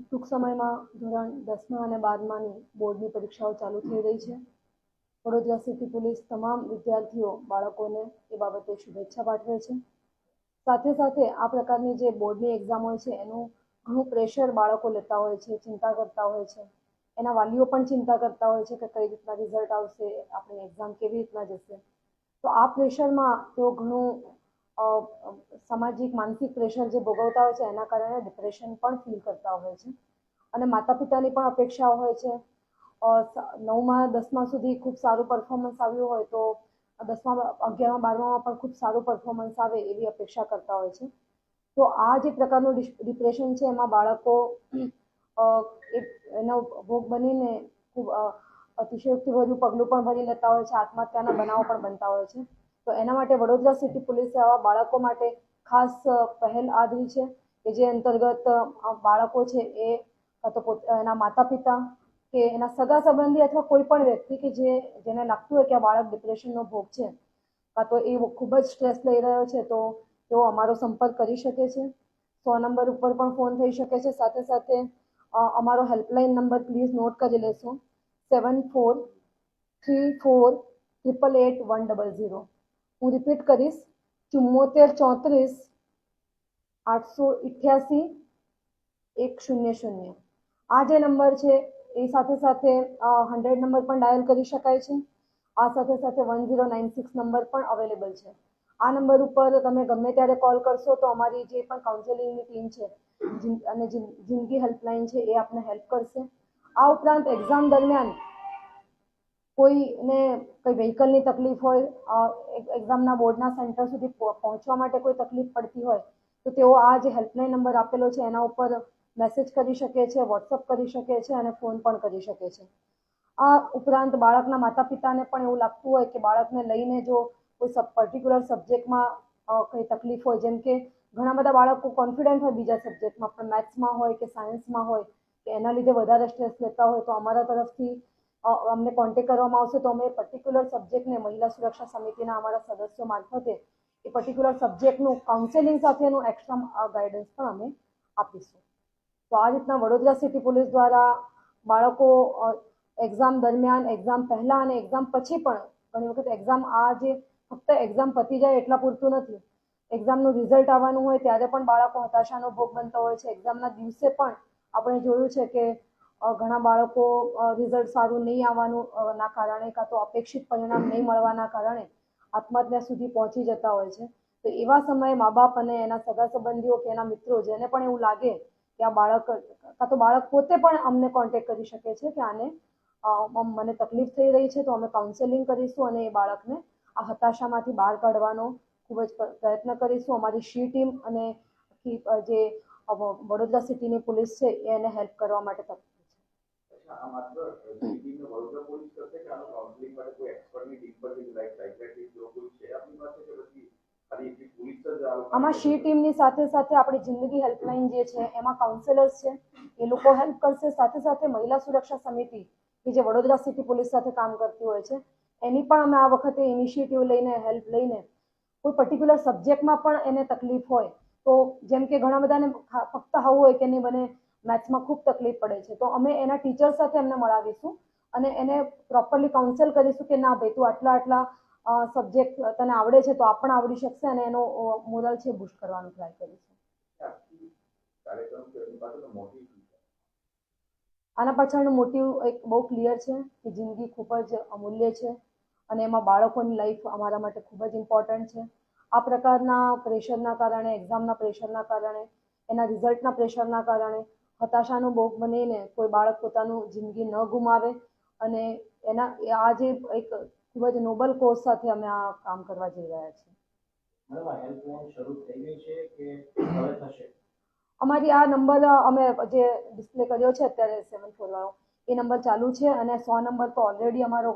ટૂંક સમયમાં ધોરણ દસમા અને બારમાની બોર્ડની પરીક્ષાઓ ચાલુ થઈ રહી છે. વડોદરા સિટી પોલીસ તમામ વિદ્યાર્થીઓ, બાળકોને એ બાબતે શુભેચ્છા પાઠવે છે. સાથે સાથે આ પ્રકારની જે બોર્ડની એક્ઝામ હોય છે, એનું ઘણું પ્રેશર બાળકો લેતા હોય છે, ચિંતા કરતા હોય છે. એના વાલીઓ પણ ચિંતા કરતા હોય છે કે કઈ રીતના રિઝલ્ટ આવશે, આપણી એક્ઝામ કેવી રીતના જશે. તો આ પ્રેશરમાં તેઓ ઘણું સામાજિક, માનસિક પ્રેશર જે ભોગવતા હોય છે, એના કારણે ડિપ્રેશન પણ ફીલ કરતા હોય છે. અને માતા પિતાની પણ અપેક્ષાઓ હોય છે. નવમાં, દસમા સુધી ખૂબ સારું પરફોર્મન્સ આવ્યું હોય તો દસમા, અગિયારમા, બારમામાં પણ ખૂબ સારું પરફોર્મન્સ આવે એવી અપેક્ષા કરતા હોય છે. તો આ જે પ્રકારનું ડિપ્રેશન છે, એમાં બાળકો એનો ભોગ બનીને ખૂબ અતિશયોક્તિ અતિશયોક્તિભર્યું પગલું પણ ભરી લેતા હોય છે, આત્મહત્યાના બનાવો પણ બનતા હોય છે. તો એના માટે વડોદરા સિટી પોલીસે આવા બાળકો માટે ખાસ પહેલ આદરી છે કે જે અંતર્ગત બાળકો છે એ કાં તો એના માતા પિતા કે એના સગા સંબંધી અથવા કોઈ પણ વ્યક્તિ કે જે, જેને લાગતું હોય કે આ બાળક ડિપ્રેશનનો ભોગ છે કાં તો એ ખૂબ જ સ્ટ્રેસ લઈ રહ્યો છે, તો તેઓ અમારો સંપર્ક કરી શકે છે. સો નંબર ઉપર પણ ફોન થઈ શકે છે. સાથે સાથે અમારો હેલ્પલાઇન નંબર પ્લીઝ નોટ કરી લેશો. Seven four three four triple eight one double zero હું રિપીટ કરીશ. ચુમ્મોતેર ચોત્રીસ આઠસો ઇઠ્યાસી એક શૂન્ય શૂન્ય. આ જે નંબર છે, એ સાથે સાથે હંડ્રેડ નંબર પણ ડાયલ કરી શકાય છે. આ સાથે સાથે one zero nine six number પણ અવેલેબલ છે. આ નંબર ઉપર તમે ગમે ત્યારે કોલ કરશો તો અમારી જે પણ કાઉન્સેલિંગની ટીમ છે અને જિંદગી હેલ્પલાઇન છે, એ આપને હેલ્પ કરશે. આ ઉપરાંત એક્ઝામ દરમિયાન કોઈને કોઈ વ્હીકલની તકલીફ હોય એક- એક્ઝામના બોર્ડના સેન્ટર સુધી પહોંચવા માટે કોઈ તકલીફ પડતી હોય, તો તેઓ આ જે હેલ્પલાઇન નંબર આપેલો છે, એના ઉપર મેસેજ કરી શકે છે વોટ્સઅપ કરી શકે છે અને ફોન પણ કરી શકે છે. આ ઉપરાંત બાળકના માતા પિતાને પણ એવું લાગતું હોય કે બાળકને લઈને જો કોઈ સબ પર્ટિક્યુલર સબ્જેક્ટમાં કંઈ તકલીફ હોય, જેમ કે ઘણા બધા બાળકો કોન્ફિડન્ટ હોય બીજા સબ્જેક્ટમાં પણ મેથ્સમાં હોય કે સાયન્સમાં હોય, કે એના લીધે વધારે સ્ટ્રેસ લેતા હોય, તો અમારા તરફથી અમને કોન્ટેક્ટ કરવામાં આવશે તો અમે પર્ટિક્યુલર સબ્જેક્ટને મહિલા સુરક્ષા સમિતિના અમારા સદસ્યો મારફતે એ પર્ટિક્યુલર સબ્જેક્ટનું કાઉન્સેલિંગ સાથેનું એક્સ્ટ્રા ગાઈડન્સ પણ અમે આપીશું. તો આ રીતના વડોદરા સિટી પોલીસ દ્વારા બાળકો એક્ઝામ દરમિયાન એક્ઝામ પહેલાં અને એક્ઝામ પછી પણ ઘણી વખત એક્ઝામ આ જે ફક્ત એક્ઝામ પતી જાય એટલા પૂરતું નથી. એક્ઝામનું રિઝલ્ટ આવવાનું હોય ત્યારે પણ બાળકો હતાશાનો ભોગ બનતા હોય છે. એક્ઝામના દિવસે પણ આપણે જોયું છે કે ઘણા બાળકો રિઝલ્ટ સારું નહીં આવવાનું ના કારણે કાં તો અપેક્ષિત પરિણામ નહીં મળવાના કારણે આત્મહત્યા સુધી પહોંચી જતા હોય છે. તો એવા સમયે મા બાપ અને એના સગા સંબંધીઓ કે એના મિત્રો જેને પણ એવું લાગે કે આ બાળક, કાં તો બાળક પોતે પણ અમને કોન્ટેક્ટ કરી શકે છે કે આને મને તકલીફ થઈ રહી છે તો અમે કાઉન્સેલિંગ કરીશું અને એ બાળકને આ હતાશામાંથી બહાર કાઢવાનો ખૂબ જ પ્રયત્ન કરીશું. અમારી શી ટીમ અને જે વડોદરા સિટીની પોલીસ છે એને હેલ્પ કરવા માટે આમાં શી ટીમની સાથે સાથે આપણી જિંદગી હેલ્પલાઇન જે છે, એમાં કાઉન્સેલર્સ છે, એ લોકો હેલ્પ કરશે. સાથે સાથે મહિલા સુરક્ષા સમિતિ કે જે વડોદરા સિટી પોલીસ સાથે કામ કરતી હોય છે, એની પણ અમે આ વખતે ઇનિશિયેટિવ લઈને હેલ્પ લઈને, કોઈ પર્ટિક્યુલર સબ્જેક્ટમાં પણ એને તકલીફ હોય, તો જેમ કે ઘણા બધાને ફક્ત આવું હોય કે નહીં બને મેથ્સમાં ખૂબ તકલીફ પડે છે. તો અમે એના ટીચર સાથે એમને મળાવીશું અને એને પ્રોપરલી કાઉન્સેલ કરીશું કે ના ભાઈ તું આટલા આટલા સબ્જેક્ટ તને આવડે છે તો આ પણ આવડી શકશે અને એનો મોરલ છે બુસ્ટ કરવાનો ટ્રાય કરીશું. આના પાછળનું મોટિવ એક બહુ ક્લિયર છે કે જિંદગી ખૂબ જ અમૂલ્ય છે અને એમાં બાળકોની લાઈફ અમારા માટે ખૂબ જ ઇમ્પોર્ટન્ટ છે. આ પ્રકારના પ્રેશરના કારણે એક્ઝામના પ્રેશરના કારણે, એના રિઝલ્ટના પ્રેશરના કારણે હતાશાનો ભોગ બનીને કોઈ બાળક પોતાનું જિંદગી ન ગુમાવે અને એના આ જે એક ખૂબ જ નોબલ કોઝ સાથે અમે આ કામ કરવા જઈ રહ્યા છીએ. અમારી આ નંબર અમે જે ડિસ્પ્લે કર્યો છે અત્યારે સેવન ફોર વાળો એ નંબર ચાલુ છે અને સો નંબર તો ઓલરેડી અમારો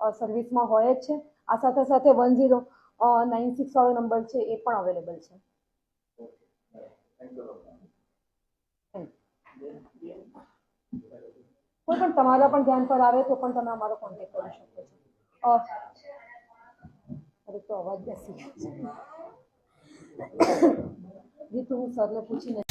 સર્વિસમાં હોય જ છે. આ સાથે સાથે વન ઝીરો નાઇન સિક્સ વાળો નંબર છે એ પણ અવેલેબલ છે. કોઈ પણ તમારા પણ ધ્યાન પર આવે તો પણ તમે અમારો કોન્ટેક કરી શકો છો. અરે તો અવાજ બેસી ગયો છે. એ તો હું સરને પૂછીને